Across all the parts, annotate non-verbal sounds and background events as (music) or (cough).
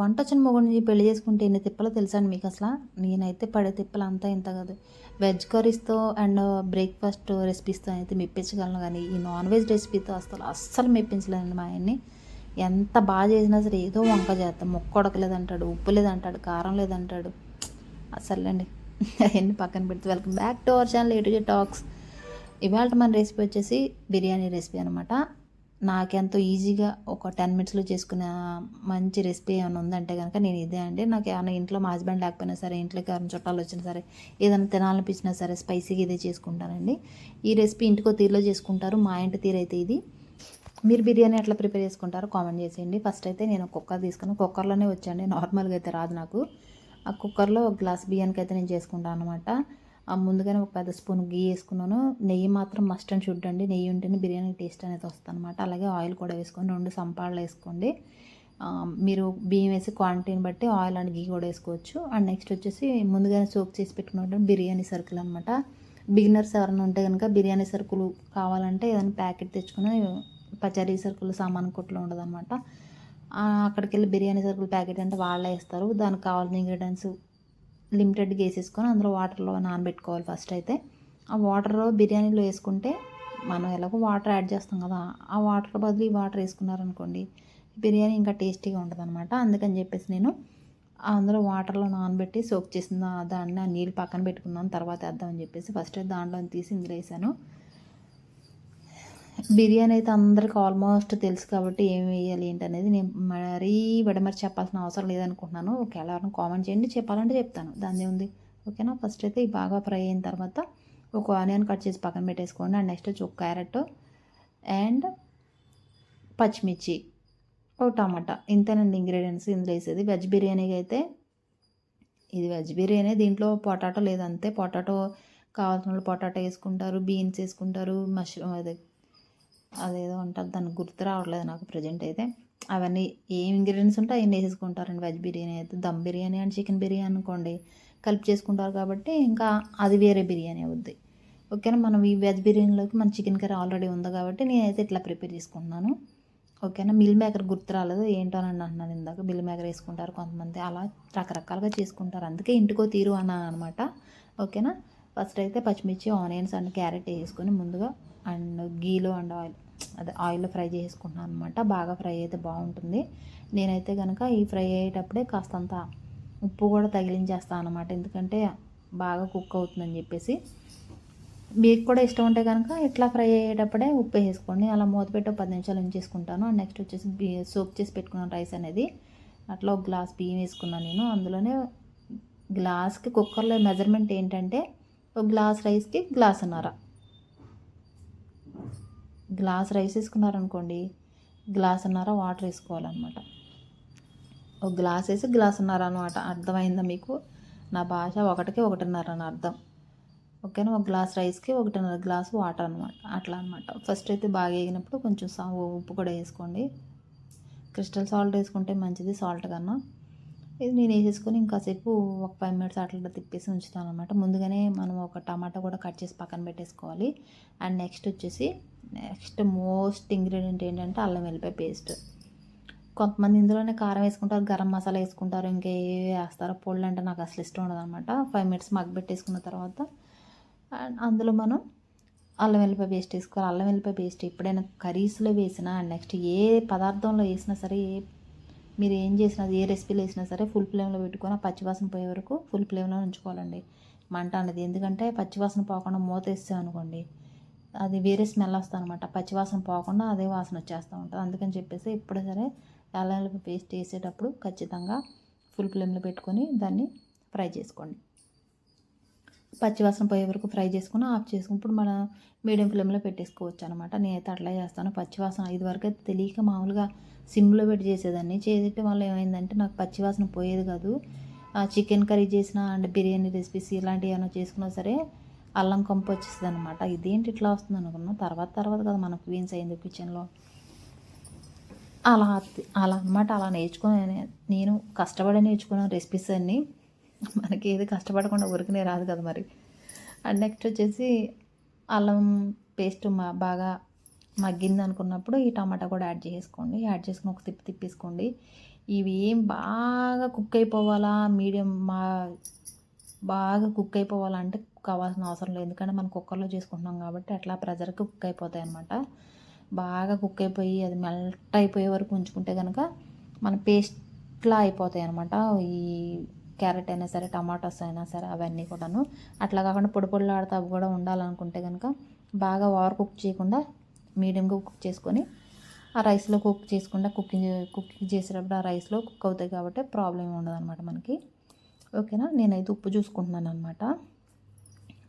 వంట వచ్చిన మొగుడిని పెళ్ళి చేసుకుంటే ఎన్ని తిప్పలు తెలుసా అండి మీకు అసలు? నేనైతే పడే తిప్పలు అంతా ఇంత కాదు. వెజ్ కర్రీస్తో అండ్ బ్రేక్ఫాస్ట్ రెసిపీస్తో అయితే మెప్పించగలను కానీ ఈ నాన్ వెజ్ రెసిపీతో అసలు అస్సలు మెప్పించలేదండి మా ఆయన్ని. ఎంత బాగా చేసినా సరే ఏదో వంక చేస్తాం. ముక్క ఉడకలేదంటాడు ఉప్పు లేదంటాడు కారం లేదంటాడు. అసలు అండి అవన్నీ పక్కన పెడితే welcome back to our channel ఏటు టాక్స్. ఇవాళ మన రెసిపీ వచ్చేసి బిర్యానీ రెసిపీ అనమాట నాకెంతో ఈజీగా ఒక టెన్ మినిట్స్లో చేసుకునే మంచి రెసిపీ ఏమైనా ఉందంటే కనుక నేను ఇదే అండి. నాకు ఏమైనా ఇంట్లో మా హస్బెండ్ లేకపోయినా సరే ఇంట్లోకి ఎవరైనా చుట్టాలు వచ్చినా సరే ఏదైనా తినాలనిపించినా సరే స్పైసీగా ఇదే చేసుకుంటానండి. ఈ రెసిపీ ఇంటికో తీరులో చేసుకుంటారు. మా ఇంటి తీరు అయితే ఇది. మీరు బిర్యానీ ఎట్లా ప్రిపేర్ చేసుకుంటారో కామెంట్ చేసేయండి. ఫస్ట్ అయితే నేను కుక్కర్ తీసుకుని కుక్కర్లోనే వచ్చాండి నార్మల్గా అయితే రాదు నాకు. ఆ కుక్కర్లో ఒక గ్లాస్ బియ్యానికి అయితే నేను చేసుకుంటాను అనమాట ముందుగానే ఒక పెద్ద స్పూన్ గీ వేసుకున్నాను. నెయ్యి మాత్రం మస్ట్ అండ్ షుడ్ అండి. నెయ్యి ఉంటేనే బిర్యానీ టేస్ట్ అనేది వస్తుంది అనమాట అలాగే ఆయిల్ కూడా వేసుకొని రెండు సంపాళ్ళు వేసుకోండి. మీరు బియ్యం వేసి క్వాంటిటీని బట్టి ఆయిల్ అండ్ గీ కూడా వేసుకోవచ్చు. అండ్ నెక్స్ట్ వచ్చేసి ముందుగానే సోక్ చేసి పెట్టుకున్నట్టు బిర్యానీ సరుకులు అనమాట బిగినర్స్ ఎవరైనా ఉంటే కనుక బిర్యానీ సరుకులు కావాలంటే ఏదైనా ప్యాకెట్ తెచ్చుకుని పచారీ సరుకులు సామాన్ కొట్లో ఉండదన్నమాట. ఆ, అక్కడికి వెళ్ళి బిర్యానీ సరుకులు ప్యాకెట్ అంటే వాళ్ళే ఇస్తారు దానికి కావాల్సిన ఇంగ్రీడియంట్స్ లిమిటెడ్గా వేసేసుకొని అందులో వాటర్లో నానబెట్టుకోవాలి ఫస్ట్ అయితే. ఆ వాటర్ బిర్యానీలో వేసుకుంటే మనం ఎలాగో వాటర్ యాడ్ చేస్తాం కదా ఆ వాటర్ బదులు ఈ వాటర్ వేసుకున్నారనుకోండి బిర్యానీ ఇంకా టేస్టీగా ఉంటుంది అనమాట అందుకని చెప్పేసి నేను అందులో వాటర్లో నానబెట్టి సోక్ చేసిన దాన్ని ఆ నీళ్ళు పక్కన పెట్టుకున్నాను తర్వాత వేద్దామని చెప్పేసి ఫస్ట్ దాంట్లో తీసి ఇందులో వేసాను. బిర్యానీ అయితే అందరికి ఆల్మోస్ట్ తెలుసు కాబట్టి ఏం వేయాలి ఏంటి అనేది నేను మరీ విడమరి చెప్పాల్సిన అవసరం లేదనుకుంటున్నాను. ఒకవేళ ఎవరైనా కామెంట్ చేయండి చెప్పాలంటే చెప్తాను. దాని ఉంది ఓకేనా? ఫస్ట్ అయితే ఈ బాగా ఫ్రై అయిన తర్వాత ఒక ఆనియన్ కట్ చేసి పక్కన పెట్టేసుకోండి. అండ్ నెక్స్ట్ వచ్చి ఒక క్యారెట్ అండ్ పచ్చిమిర్చి. ఒక టమాటా. ఇంతేనండి ఇంగ్రీడియంట్స్ ఇందులో వేసేది వెజ్ బిర్యానీకి అయితే. ఇది వెజ్ బిర్యానీ. దీంట్లో పొటాటో లేదంతే పొటాటో కావాల్సిన వాళ్ళు పొటాటో వేసుకుంటారు బీన్స్ వేసుకుంటారు మష్రూమ్ అదే అదేదో ఉంటుంది దానికి గుర్తు రావట్లేదు నాకు ప్రజెంట్ అయితే. అవన్నీ ఏం ఇంగ్రీడియంట్స్ ఉంటే అవన్నీ వేసేసుకుంటారండి. వెజ్ బిర్యానీ అయితే దమ్ బిర్యానీ అండ్ చికెన్ బిర్యానీ అనుకోండి. కలిపి చేసుకుంటారు కాబట్టి ఇంకా అది వేరే బిర్యానీ అవుద్ది. ఓకేనా? మనం ఈ వెజ్ బిర్యానీలోకి మన చికెన్ కర్రీ ఆల్రెడీ ఉంది కాబట్టి నేనైతే ఇట్లా ప్రిపేర్ చేసుకుంటున్నాను. ఓకేనా? మిల్ మేకర్ గుర్తు రాలేదు. ఏంటో అని అంటున్నాను ఇందాక. మిల్ మేకర్ వేసుకుంటారు కొంతమంది. అలా రకరకాలుగా చేసుకుంటారు. అందుకే ఇంటికో తీరు అన్నాను అనమాట ఓకేనా? ఫస్ట్ అయితే పచ్చిమిర్చి ఆనియన్స్ అండ్ క్యారెట్ వేసుకొని ముందుగా అండ్ గీలో అండ్ ఆయిల్ అదే ఆయిల్లో ఫ్రై చేసుకుంటున్నాను అనమాట బాగా ఫ్రై అయితే బాగుంటుంది. నేనైతే కనుక ఈ ఫ్రై అయ్యేటప్పుడే కాస్తంత ఉప్పు కూడా తగిలించేస్తాను అనమాట ఎందుకంటే బాగా కుక్ అవుతుందని చెప్పేసి. మీకు కూడా ఇష్టం ఉంటే కనుక ఇట్లా ఫ్రై అయ్యేటప్పుడే ఉప్పు వేసుకోండి. అలా మూత పెట్టి ఒక పది నిమిషాలు ఉంచేసుకుంటాను. అండ్ నెక్స్ట్ వచ్చేసి సోప్ చేసి పెట్టుకున్న రైస్ అనేది. అట్లా ఒక గ్లాస్ బియ్యం వేసుకున్నాను నేను. అందులోనే గ్లాస్కి కుక్కర్లో మెజర్మెంట్ ఏంటంటే ఒక గ్లాస్ రైస్కి గ్లాస్ గ్లాసున్నర. గ్లాస్ రైస్ వేసుకున్నారనుకోండి గ్లాసున్నర వాటర్ వేసుకోవాలన్నమాట. ఒక గ్లాస్ వేసి గ్లాసున్నర అనమాట అర్థమైందా మీకు? నా భాష ఒకటికి ఒకటిన్నర అని అర్థం. ఓకేనా? ఒక గ్లాస్ రైస్కి ఒకటిన్నర గ్లాస్ వాటర్ అనమాట అట్లా అనమాట ఫస్ట్ అయితే బాగా వేగినప్పుడు కొంచెం సా ఉప్పు కూడా వేసుకోండి. క్రిస్టల్ సాల్ట్ వేసుకుంటే మంచిది సాల్ట్ కన్నా. ఇది నేను వేసేసుకొని ఇంకాసేపు ఒక ఫైవ్ మినిట్స్ అట్లా తిప్పేసి ఉంచుతాను అనమాట ముందుగానే మనం ఒక టమాటా కూడా కట్ చేసి పక్కన పెట్టేసుకోవాలి. అండ్ నెక్స్ట్ వచ్చేసి నెక్స్ట్ మోస్ట్ ఇంగ్రీడియంట్ ఏంటంటే అల్లం వెల్లిపాయ పేస్ట్. కొంతమంది ఇందులోనే కారం వేసుకుంటారు గరం మసాలా వేసుకుంటారు ఇంకా ఏ వేస్తారో పొళ్ళు అంటే నాకు అసలు ఇష్టం ఉండదు అనమాట ఫైవ్ మినిట్స్ మగ్గబెట్టేసుకున్న తర్వాత అండ్ అందులో మనం అల్లం వెల్లిపాయ పేస్ట్ వేసుకోవాలి. అల్లం వెల్లిపాయ పేస్ట్ ఎప్పుడైనా కర్రీస్లో వేసినా అండ్ నెక్స్ట్ ఏ పదార్థంలో వేసినా సరే ఏ మీరు ఏం చేసినా ఏ రెసిపీలు వేసినా సరే ఫుల్ ఫ్లేమ్లో పెట్టుకొని ఆ పచ్చివాసన పోయే వరకు ఫుల్ ఫ్లేమ్లో ఉంచుకోవాలండి. మంట అనేది. ఎందుకంటే పచ్చివాసన పోకుండా మూత వేస్తాం అనుకోండి అది వేరే స్మెల్ వస్తుంది అనమాట పచ్చివాసన పోకుండా అదే వాసన వచ్చేస్తూ ఉంటుంది. అందుకని చెప్పేసి ఎప్పుడు సరే అల్లం పేస్ట్ వేసేటప్పుడు ఖచ్చితంగా ఫుల్ ఫ్లేమ్లో పెట్టుకొని దాన్ని ఫ్రై చేసుకోండి. పచ్చివాసన పోయే వరకు ఫ్రై చేసుకుని ఆఫ్ చేసుకుని ఇప్పుడు మన మీడియం ఫ్లేమ్లో పెట్టేసుకోవచ్చు అనమాట నేనైతే అట్లా చేస్తాను. పచ్చివాసన ఇది వరకు అయితే తెలియక మామూలుగా సిమ్లో పెట్టి చేసేదాన్ని. చేసేటం వల్ల ఏమైందంటే నాకు పచ్చివాసన పోయేది కాదు. చికెన్ కర్రీ చేసిన అండ్ బిర్యానీ రెసిపీస్ ఇలాంటివి ఏమైనా చేసుకున్నా సరే అల్లం కంపు వచ్చేస్తుంది అనమాట ఇదేంటి ఇట్లా వస్తుంది అనుకున్నాం. తర్వాత తర్వాత కదా మనకు క్వీన్స్ అయింది కిచెన్లో. అలా అలా అనమాట అలా నేర్చుకుని నేను కష్టపడి నేర్చుకున్న రెసిపీస్ అన్నీ మనకి ఏది కష్టపడకుండా ఉరికినే రాదు కదా మరి. అండ్ నెక్స్ట్ వచ్చేసి అల్లం పేస్ట్ మా బాగా మగ్గింది అనుకున్నప్పుడు ఈ టమాటా కూడా యాడ్ చేసుకోండి. యాడ్ చేసుకుని ఒక తిప్పి తిప్పేసుకోండి. ఇవి ఏం బాగా కుక్ అయిపోవాలా? మీడియం మా బాగా కుక్ అయిపోవాలంటే కావాల్సిన అవసరం లేదు. ఎందుకంటే మనం కుక్కర్లో చేసుకుంటున్నాం కాబట్టి అట్లా ప్రెజర్కి కుక్ అయిపోతాయి అనమాట బాగా కుక్ అయిపోయి అది మెల్ట్ అయిపోయే వరకు ఉంచుకుంటే కనుక మన పేస్ట్లా అయిపోతాయి అనమాట ఈ క్యారెట్ అయినా సరే టమాటోస్ అయినా సరే అవన్నీ కూడాను. అట్లా కాకుండా పొడి పొడిలాడుతూ అవి కూడా ఉండాలనుకుంటే కనుక బాగా ఓవర్ కుక్ చేయకుండా మీడియంగా కుక్ చేసుకొని ఆ రైస్లో కుక్ చేసుకుండా కుకింగ్ కుకింగ్ చేసేటప్పుడు ఆ రైస్లో కుక్ అవుతాయి కాబట్టి ప్రాబ్లం ఉండదు అనమాట మనకి. ఓకేనా? నేనైతే ఉప్పు చూసుకుంటున్నాను అనమాట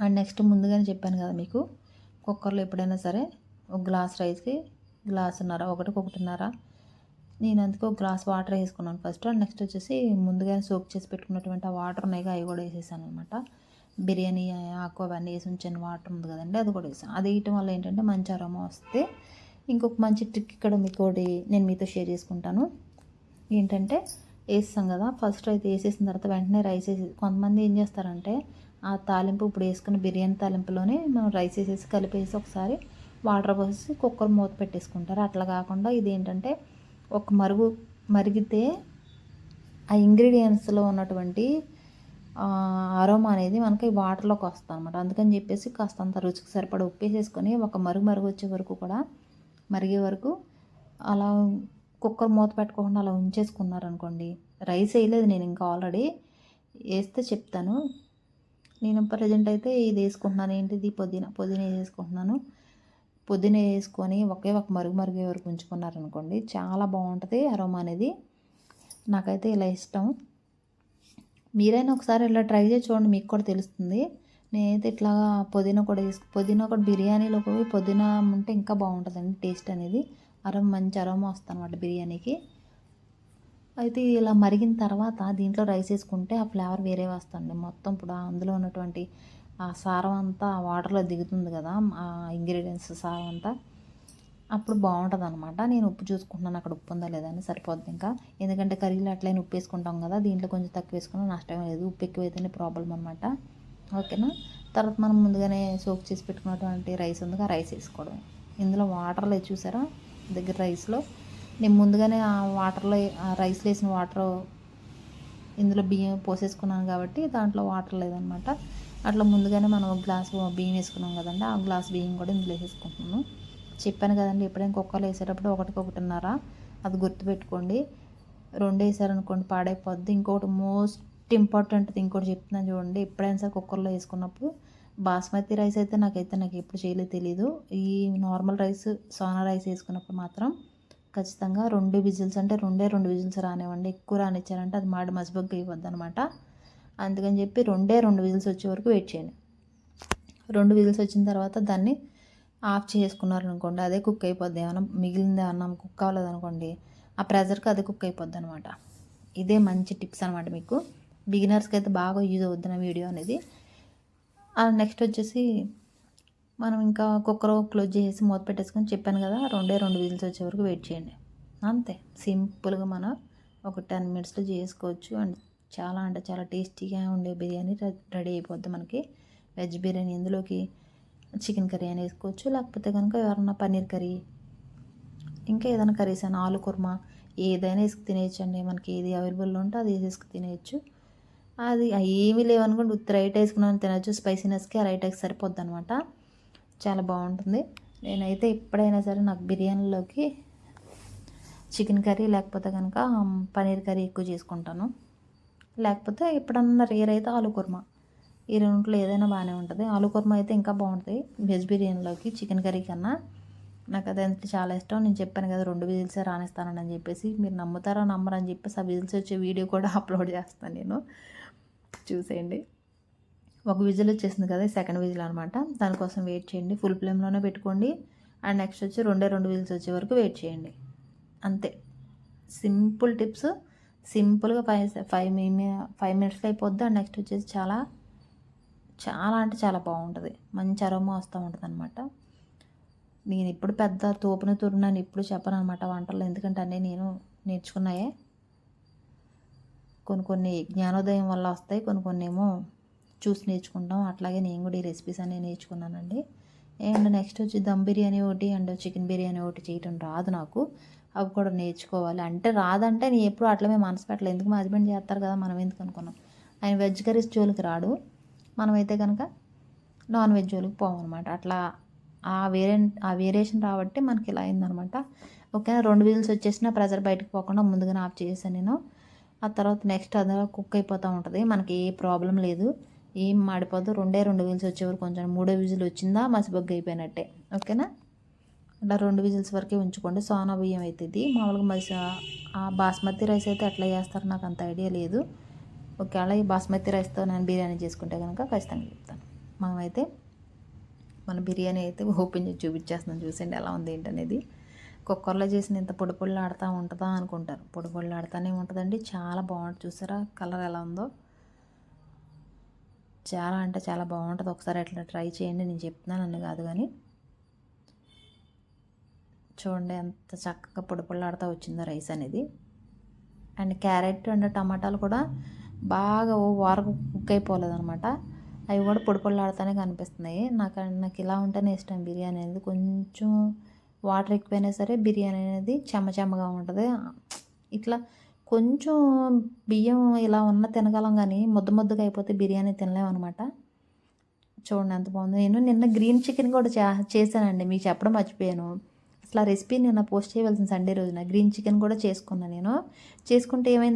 అండ్ నెక్స్ట్ ముందుగానే చెప్పాను కదా మీకు కుక్కర్లో ఎప్పుడైనా సరే ఒక గ్లాస్ రైస్కి గ్లాసున్నర ఒకటికి ఒకటిన్నర నేను అందుకే ఒక గ్లాస్ వాటర్ వేసుకున్నాను ఫస్ట్ అండ్ నెక్స్ట్ వచ్చేసి ముందుగానే సోక్ చేసి పెట్టుకున్నటువంటి ఆ వాటర్ ఉన్నాయి అవి కూడా వేసేసాను అనమాట బిర్యానీ ఆకు అవన్నీ వేసి ఉంచిన వాటర్ ఉంది కదండి అది కూడా వేసాను. అది వేయటం వల్ల ఏంటంటే మంచి అరమ వస్తే ఇంకొక మంచి ట్రిక్ ఇక్కడ మీకు నేను మీతో షేర్ చేసుకుంటాను. ఏంటంటే వేస్తాం కదా ఫస్ట్ అయితే వేసేసిన తర్వాత వెంటనే రైస్ వేసి కొంతమంది ఏం చేస్తారంటే ఆ తాలింపు ఇప్పుడు వేసుకున్న బిర్యానీ తాలింపులోనే మనం రైస్ వేసేసి కలిపేసి ఒకసారి వాటర్ పోసి కుక్కర్ మూత పెట్టేసుకుంటారు. అట్లా కాకుండా ఇది ఏంటంటే ఒక మరుగు మరిగితే ఆ ఇంగ్రీడియంట్స్లో ఉన్నటువంటి అరోమా అనేది మనకి వాటర్లోకి వస్తుంది అనమాట అందుకని చెప్పేసి కాస్త అంత రుచికి సరిపడ ఉప్పు వేసేసుకొని ఒక మరుగు మరుగు వచ్చే వరకు కూడా మరిగే వరకు అలా కుక్కర్ మూత పెట్టుకోకుండా అలా ఉంచేసుకున్నారనుకోండి రైస్ వేయలేదు నేను ఇంకా ఆల్రెడీ. వేస్తే చెప్తాను. నేను ప్రజెంట్ అయితే ఇది వేసుకుంటున్నాను ఏంటిది పుదీనా పుదీనా వేసుకుంటున్నాను. పుదీనా వేసుకొని ఒకే ఒక మరుగు మరిగే వరకు ఉంచుకున్నారనుకోండి చాలా బాగుంటుంది అరోమా అనేది. నాకైతే ఇలా ఇష్టం. మీరైనా ఒకసారి ఇలా ట్రై చేసి చూడండి మీకు కూడా తెలుస్తుంది. నేనైతే ఇట్లా పుదీనా కూడా తీసుకు పుదీనా కూడా బిర్యానీలో పోయి పుదీనా ఉంటే ఇంకా బాగుంటుందండి టేస్ట్ అనేది. అరం మంచి అరోమా వస్తుంది అనమాట బిర్యానీకి. అయితే ఇలా మరిగిన తర్వాత దీంట్లో రైస్ వేసుకుంటే ఆ ఫ్లేవర్ వేరే వస్తుంది మొత్తం ఇప్పుడు అందులో ఉన్నటువంటి ఆ సారం అంతా వాటర్లో దిగుతుంది కదా ఆ ఇంగ్రీడియంట్స్ సారం అంతా అప్పుడు బాగుంటుంది అనమాట నేను ఉప్పు చూసుకుంటున్నాను అక్కడ ఉప్పు ఉందా లేదా అని సరిపోద్ది ఇంకా. ఎందుకంటే కర్రీలో అట్లయినా ఉప్పు వేసుకుంటాం కదా దీంట్లో కొంచెం తక్కువ వేసుకున్నా నష్టం లేదు ఉప్పు ఎక్కువైతేనే ప్రాబ్లం అనమాట ఓకేనా? తర్వాత మనం ముందుగానే సోక్ చేసి పెట్టుకున్నటువంటి రైస్ ఉంది ఆ రైస్ వేసుకోవడం ఇందులో వాటర్లో చూసారా? దగ్గర రైస్లో. నేను ముందుగానే ఆ వాటర్లో ఆ రైస్లో వేసిన వాటర్ ఇందులో బియ్యం పోసేసుకున్నాను కాబట్టి దాంట్లో వాటర్ లేదనమాట. అట్లా ముందుగానే మనం ఒక గ్లాస్ బియ్యం వేసుకున్నాం కదండి ఆ గ్లాస్ బియ్యం కూడా ఇందులో వేసేసుకుంటున్నాను. చెప్పాను కదండి ఎప్పుడైనా కుక్కలు వేసేటప్పుడు ఒకటికి ఒకటిన్నర అది గుర్తుపెట్టుకోండి. రెండు వేసారనుకోండి పాడైపోద్ది. ఇంకొకటి మోస్ట్ ఇంపార్టెంట్ ఇంకోటి చెప్తున్నాను చూడండి ఎప్పుడైనా సరే కుక్కర్లో వేసుకున్నప్పుడు బాస్మతి రైస్ అయితే నాకైతే నాకు ఎప్పుడు చేయలేదు తెలీదు. ఈ నార్మల్ రైస్ సోనా రైస్ వేసుకున్నప్పుడు మాత్రం ఖచ్చితంగా రెండు విజిల్స్ అంటే రెండే రెండు విజిల్స్ రానివ్వండి. ఎక్కువ రానిచ్చారంటే అది మాడి మసిబొగ్గు అయిపోద్ది అనమాట అందుకని చెప్పి రెండే రెండు విజిల్స్ వచ్చే వరకు వెయిట్ చేయండి. రెండు విజిల్స్ వచ్చిన తర్వాత దాన్ని ఆఫ్ చేసుకున్నారు అనుకోండి అదే కుక్ అయిపోద్ది. ఏమన్నా మిగిలింది ఏమన్నా కుక్ అవ్వలేదు అనుకోండి ఆ ప్రెజర్కి అది కుక్ అయిపోద్ది అనమాట ఇదే మంచి టిప్స్ అనమాట మీకు. బిగినర్స్కి అయితే బాగా యూజ్ అవుద్ది నా వీడియో అనేది. నెక్స్ట్ వచ్చేసి మనం ఇంకా కుక్కర్ క్లోజ్ చేసి మూత పెట్టేసుకొని చెప్పాను కదా రెండే రెండు విజిల్స్ వచ్చే వరకు వెయిట్ చేయండి. అంతే. సింపుల్గా మనం ఒక టెన్ మినిట్స్లో చేసుకోవచ్చు. అండ్ చాలా అంటే చాలా టేస్టీగా ఉండే బిర్యానీ రెడీ అయిపోద్ది మనకి. వెజ్ బిర్యానీ ఇందులోకి చికెన్ కర్రీ అని వేసుకోవచ్చు లేకపోతే కనుక ఎవరన్నా పన్నీర్ కర్రీ ఇంకా ఏదైనా కర్రీస్ అయినా ఆలు కుర్మా ఏదైనా వేసుకు తినేయచ్చు అండి మనకి ఏది అవైలబుల్లో ఉంటే అది వేసేసుకు తినేయచ్చు. అది ఏమీ లేవనుకోండి ఉత్తి రైట్ వేసుకున్నాను తినచ్చు. స్పైసీనెస్కి ఆ రైట్ సరిపోద్ది అనమాట చాలా బాగుంటుంది. నేనైతే ఎప్పుడైనా సరే నాకు బిర్యానీలోకి చికెన్ కర్రీ లేకపోతే కనుక పన్నీర్ కర్రీ ఎక్కువ చేసుకుంటాను. లేకపోతే ఎప్పుడన్నా రేర్ అయితే ఆలు కుర్మా. ఈ రెండులో ఏదైనా బాగానే ఉంటుంది. ఆలు కుర్మా అయితే ఇంకా బాగుంటుంది. వెజ్ బిర్యానీలోకి చికెన్ కర్రీ కన్నా నాకు అదంటే చాలా ఇష్టం. నేను చెప్పాను కదా రెండు విజిల్సే రానిస్తానని చెప్పేసి. మీరు నమ్ముతారా నమ్మరని చెప్పేసి ఆ విజిల్స్ వచ్చే వీడియో కూడా (laughs) అప్లోడ్ చేస్తాను నేను. చూసేయండి. ఒక విజిల్ వచ్చేసింది కదా సెకండ్ విజిల్ అనమాట దానికోసం వెయిట్ చేయండి ఫుల్ ఫ్లేమ్లోనే పెట్టుకోండి. అండ్ నెక్స్ట్ వచ్చి రెండే రెండు విజిల్స్ వచ్చే వరకు వెయిట్ చేయండి. అంతే. Simple tips. సింపుల్గా ఫైవ్ ఫైవ్ మినీ ఫైవ్ మినిట్స్లో అయిపోద్ది. అండ్ నెక్స్ట్ వచ్చేసి చాలా చాలా అంటే చాలా బాగుంటుంది. మంచి అరోమా వస్తూ ఉంటుంది అనమాట నేను ఇప్పుడు పెద్ద తోపున తురునాను ఇప్పుడు చెప్పను అనమాట వంటల్లో ఎందుకంటే అన్నీ నేను నేర్చుకున్నాయే. కొన్ని కొన్ని జ్ఞానోదయం వల్ల వస్తాయి కొన్ని కొన్ని ఏమో చూసి నేర్చుకుంటాం అట్లాగే నేను కూడా ఈ రెసిపీస్ అన్నీ నేర్చుకున్నానండి. అండ్ నెక్స్ట్ వచ్చి దమ్ బిర్యానీ ఒకటి అండ్ చికెన్ బిర్యానీ ఒకటి చేయటం రాదు నాకు. అవి కూడా నేర్చుకోవాలి. అంటే రాదంటే నేను ఎప్పుడు అట్లా మేము మనసు పెట్టలేదు. ఎందుకు మా హస్బెండ్ చేస్తారు కదా మనం ఎందుకు అనుకున్నాం? ఆయన వెజ్ కర్రీస్ జోలికి రాడు. మనమైతే కనుక నాన్ వెజ్ జోలికి పోమన్నమాట అట్లా ఆ వేరే ఆ వేరియేషన్ రాబట్టి మనకి ఇలా అయిందనమాట ఓకేనా? రెండు విజిల్స్ వచ్చేసిన ప్రెజర్ బయటకు పోకుండా ముందుగానే ఆఫ్ చేసాను నేను. ఆ తర్వాత నెక్స్ట్ అదే కుక్ అయిపోతూ ఉంటుంది. మనకి ఏ ప్రాబ్లం లేదు. ఏం మాడిపోదు రెండే రెండు విజిల్స్ వచ్చేవరకు కొంచెం మూడో విజిల్ వచ్చిందా మసిబొగ్గు అయిపోయినట్టే. ఓకేనా? అట్లా రెండు విజిల్స్ వరకే ఉంచుకోండి. సోనా బియ్యం అవుతుంది మామూలుగా మసి ఆ బాస్మతి రైస్ అయితే ఎట్లా చేస్తారో. నాకు అంత ఐడియా లేదు. ఒకవేళ ఈ బాస్మతి రైస్తో నేను బిర్యానీ చేసుకుంటే కనుక ఖచ్చితంగా చెప్తాను. మనమైతే మన బిర్యానీ అయితే ఓపెన్ చేసి చూపించేస్తున్నాం. చూసండి ఎలా ఉంది ఏంటనేది. కుక్కర్లో చేసిన ఇంత పొడి పొడిలు ఆడుతూ ఉంటుందా అనుకుంటారు. పొడి పొడిలు ఆడుతూనే ఉంటుందండి. చాలా బాగుంటుంది. చూసారా? కలర్ ఎలా ఉందో. చాలా అంటే చాలా బాగుంటుంది. ఒకసారి అట్లా ట్రై చేయండి. నేను చెప్తున్నాను అన్ని కాదు కానీ. చూడండి ఎంత చక్కగా పొడిపొళ్ళాడుతూ వచ్చిందో రైస్ అనేది. అండ్ క్యారెట్ అండ్ టమాటాలు కూడా బాగా ఓ వారకు కుక్ అయిపోలేదు అనమాట అవి కూడా పొడిపొళ్ళాడుతూనే కనిపిస్తున్నాయి. నాకు నాకు ఇలా ఉంటేనే ఇష్టం బిర్యానీ అనేది. కొంచెం వాటర్ ఎక్కువైనా సరే బిర్యానీ అనేది చెమ్మ చెమ్మగా ఉంటుంది. ఇట్లా కొంచెం బియ్యం ఇలా ఉన్న తినగలం కానీ ముద్ద ముద్దగా అయిపోతే బిర్యానీ తినలేము అనమాట చూడండి ఎంత బాగుంది. నేను నిన్న గ్రీన్ చికెన్ కూడా చే చేశానండి. మీకు చెప్పడం మర్చిపోయాను. అసలు ఆ రెసిపీ నిన్న పోస్ట్ చేయవలసిన సండే రోజున గ్రీన్ చికెన్ కూడా చేసుకున్నాను నేను. చేసుకుంటే ఏమైందంటే